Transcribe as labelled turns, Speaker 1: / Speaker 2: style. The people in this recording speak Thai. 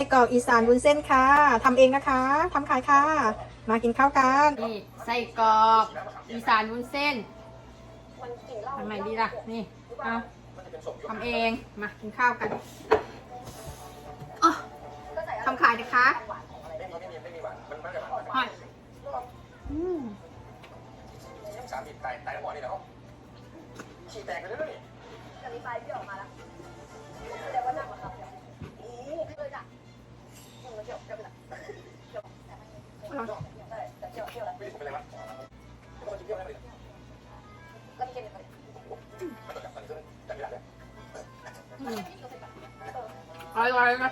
Speaker 1: ไส้กรอกอีสานวุ้นเส้นค่ะทำเองนะคะทำขายค่ะ มากินข้าวกัน
Speaker 2: นี่ไส้กรอกอีสานวุ้นเส้นทำไมดีล่ะ นี่เอาทำเองมากินข้าวกันอ๋อทำขายนะคะฮอตอืม
Speaker 3: สามสิบไตไตทั้งหมดนี่เหรอฉี่แตกไปเลย
Speaker 4: จะมีไฟพี่ออก อ
Speaker 3: ร่อย
Speaker 2: นะ